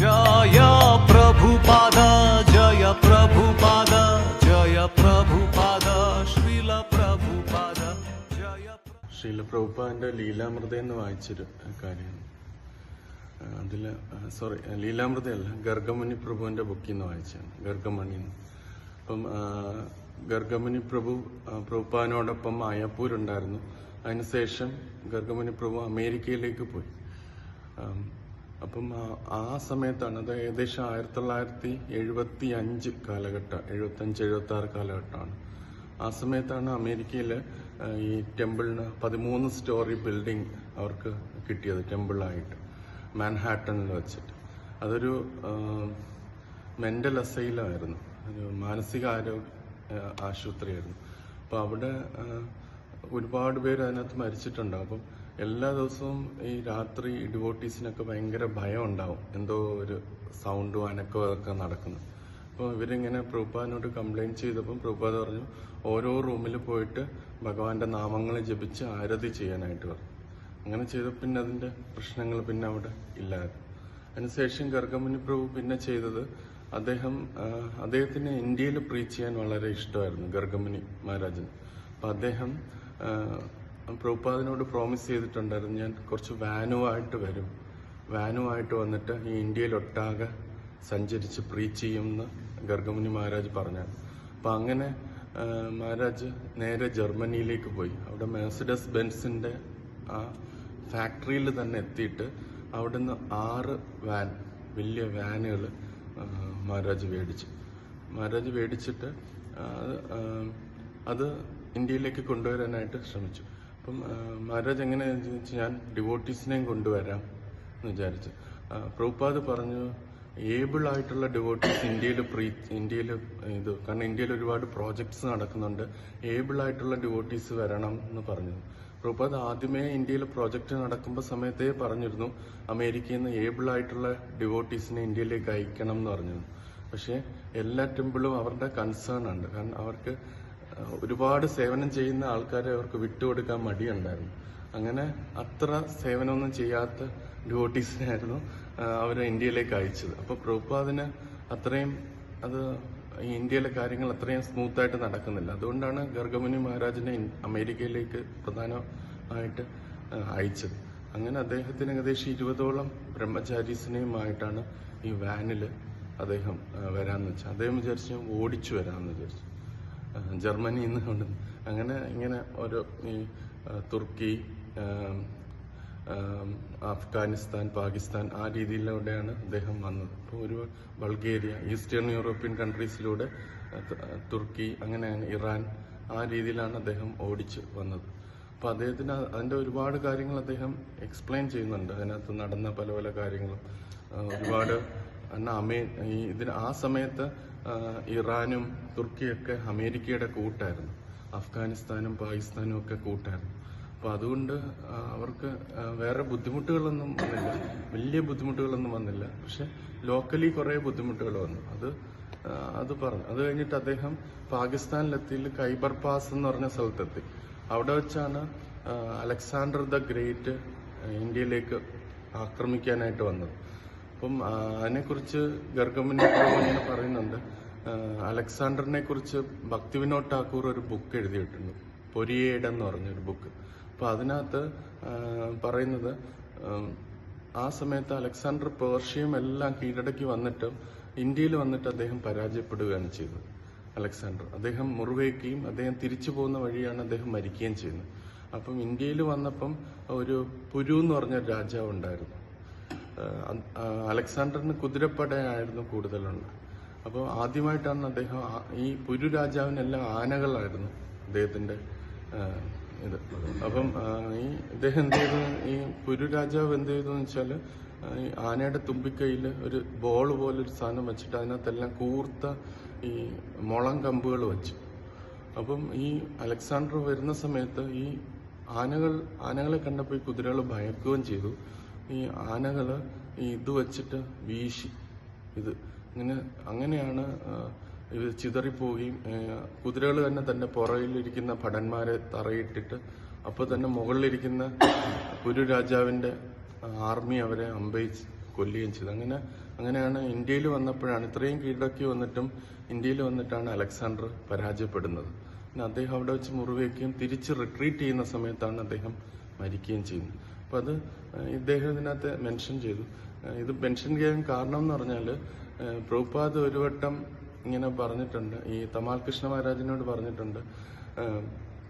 ജയ ജയ ജയ ജയ പ്രഭുപാദന്റെ ലീലാമൃത എന്ന് വായിച്ചൊരു കാര്യമാണ്. അതിൽ സോറി ലീലാമൃതയല്ല ഗർഗമുനി പ്രഭുവിന്റെ ബുക്കിൽ നിന്ന് വായിച്ചാണ് ഗർഗമണി അപ്പം ഗർഗമുനി പ്രഭു പ്രഭുപാനോടൊപ്പം മായാപ്പൂരുണ്ടായിരുന്നു അതിനുശേഷം ഗർഗമുനി പ്രഭു അമേരിക്കയിലേക്ക് പോയി. അപ്പം ആ- സമയത്താണ് അത് ഏകദേശം ആയിരത്തി തൊള്ളായിരത്തി എഴുപത്തി അഞ്ച് കാലഘട്ടം എഴുപത്തി അഞ്ച് എഴുപത്തി ആറ് കാലഘട്ടമാണ്. ആ സമയത്താണ് അമേരിക്കയിൽ ഈ ടെമ്പിളിന് പതിമൂന്ന് സ്റ്റോറി ബിൽഡിംഗ് അവർക്ക് കിട്ടിയത് ടെമ്പിളായിട്ട് മാൻഹാട്ടണിൽ വെച്ചിട്ട്. അതൊരു മെന്റൽ അസൈലായിരുന്നു. ഒരു മാനസികാരോഗ്യ ആശുപത്രിയായിരുന്നു. അപ്പോൾ അവിടെ ഒരുപാട് പേര് അതിനകത്ത് മരിച്ചിട്ടുണ്ടാകും അപ്പം എല്ലാ ദിവസവും ഈ രാത്രി ഡിവോട്ടീസിനൊക്കെ ഭയങ്കര ഭയം ഉണ്ടാവും. എന്തോ ഒരു സൗണ്ടും അനക്കോ ഒക്കെ നടക്കുന്നു. അപ്പോൾ ഇവരിങ്ങനെ പ്രഭുപാദിനോട് കംപ്ലൈന്റ് ചെയ്തപ്പം പ്രഭുപാദ് പറഞ്ഞു ഓരോ റൂമിൽ പോയിട്ട് ഭഗവാന്റെ നാമങ്ങൾ ജപിച്ച് ആരതി ചെയ്യാനായിട്ട് പറഞ്ഞു. അങ്ങനെ ചെയ്ത പിന്നെ അതിന്റെ പ്രശ്നങ്ങൾ പിന്നെ അവിടെ ഇല്ലായിരുന്നു. അതിനുശേഷം ഗർഗമുനി പ്രഭു പിന്നെ ചെയ്തത് അദ്ദേഹം അദ്ദേഹത്തിന് ഇന്ത്യയിൽ പ്രീച്ച് ചെയ്യാൻ വളരെ ഇഷ്ടമായിരുന്നു ഗർഗമുനി മഹാരാജന്. അപ്പം അദ്ദേഹം പ്രഭുപാദിനോട് പ്രോമിസ് ചെയ്തിട്ടുണ്ടായിരുന്നു. ഞാൻ കുറച്ച് വാനുമായിട്ട് വരും. വാനുമായിട്ട് വന്നിട്ട് ഈ ഇന്ത്യയിലൊട്ടാകെ സഞ്ചരിച്ച് പ്രീച്ച് ചെയ്യുമെന്ന് ഗർഗമുനി മഹാരാജ് പറഞ്ഞു അപ്പം അങ്ങനെ മഹാരാജ് നേരെ ജർമ്മനിയിലേക്ക് പോയി. അവിടെ മേഴ്സിഡസ് ബെൻസിന്റെ ആ ഫാക്ടറിയിൽ തന്നെ എത്തിയിട്ട് അവിടെ നിന്ന് ആറ് വാൻ വലിയ വാനുകൾ മഹാരാജ് മേടിച്ചു. മഹാരാജ് മേടിച്ചിട്ട് അത് ഇന്ത്യയിലേക്ക് കൊണ്ടുവരാനായിട്ട് ശ്രമിച്ചു. അപ്പം മഹാരാജ് ചോദിച്ചു? ഞാൻ ഡിവോട്ടീസിനെയും കൊണ്ടുവരാം എന്ന് വിചാരിച്ചു. പ്രഭുപാദ് പറഞ്ഞു ഏബിൾ ആയിട്ടുള്ള ഡിവോട്ടീസ് ഇന്ത്യയിൽ പ്രീ ഇന്ത്യയിൽ ഇത് കാരണം ഇന്ത്യയിൽ ഒരുപാട് പ്രോജക്ട്സ് നടക്കുന്നുണ്ട്. ഏബിൾ ആയിട്ടുള്ള ഡിവോട്ടീസ് വരണം എന്ന് പറഞ്ഞു. പ്രഭുപാദ് ആദ്യമേ ഇന്ത്യയിൽ പ്രോജക്ട് നടക്കുമ്പോൾ സമയത്തേ പറഞ്ഞിരുന്നു അമേരിക്കയിൽ നിന്ന് ഏബിൾ ആയിട്ടുള്ള ഡിവോട്ടീസിനെ ഇന്ത്യയിലേക്ക് അയക്കണം എന്ന് പറഞ്ഞു. പക്ഷേ എല്ലാ ടെമ്പിളും അവരുടെ കൺസേൺ ഉണ്ട്. കാരണം അവർക്ക് ഒരുപാട് സേവനം ചെയ്യുന്ന ആൾക്കാരെ അവർക്ക് വിട്ടുകൊടുക്കാൻ മടിയുണ്ടായിരുന്നു. അങ്ങനെ അത്ര സേവനമൊന്നും ചെയ്യാത്ത ഡ്യൂട്ടീസിനായിരുന്നു അവരെ ഇന്ത്യയിലേക്ക് അയച്ചത്. അപ്പോൾ പ്രഭുപാദിന് അത്രയും അത് ഇന്ത്യയിലെ കാര്യങ്ങൾ അത്രയും സ്മൂത്ത് ആയിട്ട് നടക്കുന്നില്ല. അതുകൊണ്ടാണ് ഗർഗമുനി മഹാരാജിനെ അമേരിക്കയിലേക്ക് പ്രധാനമായിട്ട് അയച്ചത്. അങ്ങനെ അദ്ദേഹത്തിന് ഏകദേശം ഇരുപതോളം ബ്രഹ്മചാരീസിനെയുമായിട്ടാണ് ഈ വാനിൽ അദ്ദേഹം വരാമെന്ന് വെച്ചാൽ അദ്ദേഹം വിചാരിച്ചു ഓടിച്ചു വരാമെന്ന് വിചാരിച്ചു. ജർമ്മനിയിൽ നിന്ന് കൊണ്ട് അങ്ങനെ ഇങ്ങനെ ഓരോ ഈ തുർക്കി അഫ്ഗാനിസ്ഥാൻ പാകിസ്ഥാൻ ആ രീതിയിലൂടെയാണ് അദ്ദേഹം വന്നത്. അപ്പോൾ ഒരു ബൾഗേറിയ ഈസ്റ്റേൺ യൂറോപ്യൻ കൺട്രീസിലൂടെ തുർക്കി അങ്ങനെയാണ് ഇറാൻ ആ രീതിയിലാണ് അദ്ദേഹം ഓടിച്ച് വന്നത്. അപ്പോൾ അദ്ദേഹത്തിന് അതിന്റെ ഒരുപാട് കാര്യങ്ങൾ അദ്ദേഹം എക്സ്പ്ലെയിൻ ചെയ്യുന്നുണ്ട്. അതിനകത്ത് നടന്ന പല പല കാര്യങ്ങളും. ഒരുപാട് എന്നാൽ അമേ ഇതിന് ആ സമയത്ത് ഇറാനും തുർക്കിയൊക്കെ അമേരിക്കയുടെ കൂട്ടായിരുന്നു. അഫ്ഗാനിസ്ഥാനും പാകിസ്ഥാനും ഒക്കെ കൂട്ടായിരുന്നു. അപ്പൊ അതുകൊണ്ട് അവർക്ക് വേറെ ബുദ്ധിമുട്ടുകളൊന്നും വന്നില്ല. വലിയ ബുദ്ധിമുട്ടുകളൊന്നും വന്നില്ല. പക്ഷെ ലോക്കലി കുറേ ബുദ്ധിമുട്ടുകൾ വന്നു. അത് അത് പറഞ്ഞു. അത് കഴിഞ്ഞിട്ട് അദ്ദേഹം പാകിസ്ഥാനിലെത്തി ഖൈബർ പാസ് എന്ന് പറഞ്ഞ സ്ഥലത്തെത്തി. അവിടെ വെച്ചാണ് അലക്സാണ്ടർ ദ ഗ്രേറ്റ് ഇന്ത്യയിലേക്ക് ആക്രമിക്കാനായിട്ട് വന്നത്. അപ്പം അതിനെ കുറിച്ച് ഗർഗമിനെ ഇങ്ങനെ പറയുന്നുണ്ട്. അലക്സാണ്ടറിനെ കുറിച്ച് ഭക്തി വിനോദ് ടാക്കൂർ ഒരു ബുക്ക് എഴുതിയിട്ടുണ്ട്. പൊരിയേഡ് എന്ന് പറഞ്ഞൊരു ബുക്ക് അപ്പൊ അതിനകത്ത് പറയുന്നത് ആ സമയത്ത് അലക്സാണ്ടർ പേർഷ്യയും എല്ലാം കീഴടക്കി വന്നിട്ട് ഇന്ത്യയിൽ വന്നിട്ട് അദ്ദേഹം പരാജയപ്പെടുകയാണ് ചെയ്തത്. അലക്സാണ്ടർ. അദ്ദേഹം മുറിവേക്കുകയും അദ്ദേഹം തിരിച്ചു പോകുന്ന വഴിയാണ് അദ്ദേഹം മരിക്കുകയും ചെയ്യുന്നത്. അപ്പം ഇന്ത്യയിൽ വന്നപ്പം ഒരു പുരു എന്ന് പറഞ്ഞ രാജാവ് ഉണ്ടായിരുന്നു അലക്സാണ്ടറിന് കുതിരപ്പടയായിരുന്നു കൂടുതലുള്ളത്. അപ്പോൾ ആദ്യമായിട്ടാണ് അദ്ദേഹം ഈ പുരു രാജാവിനെല്ലാം ആനകളായിരുന്നു അദ്ദേഹത്തിന്റെ ഇത്. അപ്പം ഈ ഇദ്ദേഹം എന്ത് ചെയ്തു? ഈ പുരു രാജാവ് എന്ത് ചെയ്തു എന്ന് വെച്ചാൽ ഈ ആനയുടെ തുമ്പിക്കൈയിൽ ഒരു ബോൾ പോലെ ഒരു സാധനം വെച്ചിട്ട് അതിനകത്തെല്ലാം കൂർത്ത ഈ മുളം കമ്പുകൾ വെച്ചു. അപ്പം ഈ അലക്സാണ്ടർ വരുന്ന സമയത്ത് ഈ ആനകൾ ആനകളെ കണ്ടപ്പോൾ ഈ കുതിരകൾ ഭയക്കുകയും ചെയ്തു. ഈ ആനകൾ ഈ ഇത് വെച്ചിട്ട് വീശി. ഇത് ഇങ്ങനെ അങ്ങനെയാണ് ഇത് ചിതറിപ്പോവുകയും കുതിരകൾ തന്നെ തന്റെ പുറകിലിരിക്കുന്ന ഭടന്മാരെ തറയിട്ടിട്ട് അപ്പൊ തന്നെ മുകളിലിരിക്കുന്ന കുരു രാജാവിന്റെ ആർമി അവരെ അമ്പയിച്ച് കൊല്ലുകയും ചെയ്തു. അങ്ങനെ അങ്ങനെയാണ് ഇന്ത്യയിൽ വന്നപ്പോഴാണ് ഇത്രയും കീഴടക്കി വന്നിട്ടും ഇന്ത്യയിൽ വന്നിട്ടാണ് അലക്സാണ്ടർ പരാജയപ്പെടുന്നത്. പിന്നെ അദ്ദേഹം അവിടെ വെച്ച് മുറിവേക്കുകയും തിരിച്ച് റിട്രീറ്റ് ചെയ്യുന്ന സമയത്താണ് അദ്ദേഹം മരിക്കുകയും ചെയ്യുന്നത്. അപ്പോൾ അത് ഇദ്ദേഹം ഇതിനകത്ത് മെൻഷൻ ചെയ്തു. ഇത് മെൻഷൻ ചെയ്യാൻ കാരണം എന്ന് പറഞ്ഞാൽ പ്രഭുപാദ് ഒരു വട്ടം ഇങ്ങനെ പറഞ്ഞിട്ടുണ്ട് ഈ തമാൽ കൃഷ്ണ മഹാരാജിനോട് പറഞ്ഞിട്ടുണ്ട്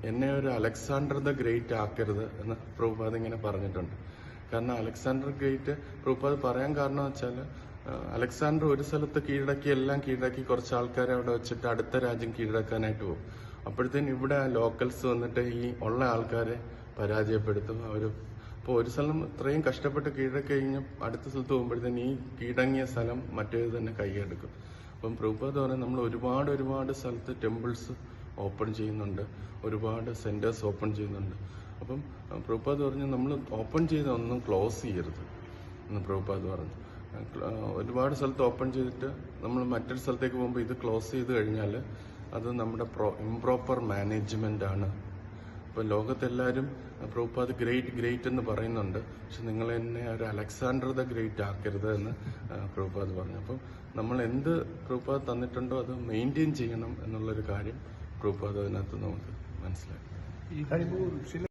എന്നെ ഒരു അലക്സാണ്ടർ ദ ഗ്രേറ്റ് ആക്കരുത് എന്ന് പ്രഭുപാദ് ഇങ്ങനെ പറഞ്ഞിട്ടുണ്ട്. കാരണം അലക്സാണ്ടർ ഗ്രേറ്റ് പ്രഭുപാദ് പറയാൻ കാരണം വെച്ചാൽ അലക്സാണ്ടർ ഒരു സ്ഥലത്ത് കീഴടക്കി എല്ലാം കീഴടക്കി കുറച്ച് ആൾക്കാരെ അവിടെ വെച്ചിട്ട് അടുത്ത രാജ്യം കീഴടക്കാനായിട്ട് പോകും. അപ്പോഴത്തേനും ഇവിടെ ലോക്കൽസ് വന്നിട്ട് ഈ ഉള്ള ആൾക്കാരെ പരാജയപ്പെടുത്തും അവർ അപ്പോൾ ഒരു സ്ഥലം ഇത്രയും കഷ്ടപ്പെട്ട് കീഴടക്കി അടുത്ത സ്ഥലത്ത് പോകുമ്പോഴത്തേന് ഈ കീഴടങ്ങിയ സ്ഥലം മറ്റേത് തന്നെ കൈയെടുക്കും അപ്പം പ്രഭുപാദ് പറയുന്നത് നമ്മൾ ഒരുപാട് ഒരുപാട് സ്ഥലത്ത് ടെമ്പിൾസ് ഓപ്പൺ ചെയ്യുന്നുണ്ട്. ഒരുപാട് സെന്റേഴ്സ് ഓപ്പൺ ചെയ്യുന്നുണ്ട്. അപ്പം പ്രഭുപാദ് പറഞ്ഞു നമ്മൾ ഓപ്പൺ ചെയ്ത ഒന്നും ക്ലോസ് ചെയ്യരുത് എന്ന് പ്രഭുപാദ് പറഞ്ഞു. ഒരുപാട് സ്ഥലത്ത് ഓപ്പൺ ചെയ്തിട്ട് നമ്മൾ മറ്റൊരു സ്ഥലത്തേക്ക് പോകുമ്പോൾ ഇത് ക്ലോസ് ചെയ്ത് കഴിഞ്ഞാൽ അത് നമ്മുടെ പ്രോ ഇംപ്രോപ്പർ മാനേജ്മെന്റ് ആണ്. ഇപ്പൊ ലോകത്തെല്ലാവരും പ്രഭുപാദ് ഗ്രേറ്റ് ഗ്രേറ്റ് എന്ന് പറയുന്നുണ്ട്. പക്ഷെ നിങ്ങൾ എന്നെ ഒരു അലക്സാണ്ടർ ദ ഗ്രേറ്റ് ആക്കരുത് എന്ന് പ്രഭുപാദ് പറഞ്ഞു. അപ്പം നമ്മൾ എന്ത് പ്രഭുപാദ് തന്നിട്ടുണ്ടോ അത് മെയിന്റെയിൻ ചെയ്യണം എന്നുള്ളൊരു കാര്യം പ്രഭുപാദ് അതിനകത്ത് നമുക്ക് മനസ്സിലാക്കി.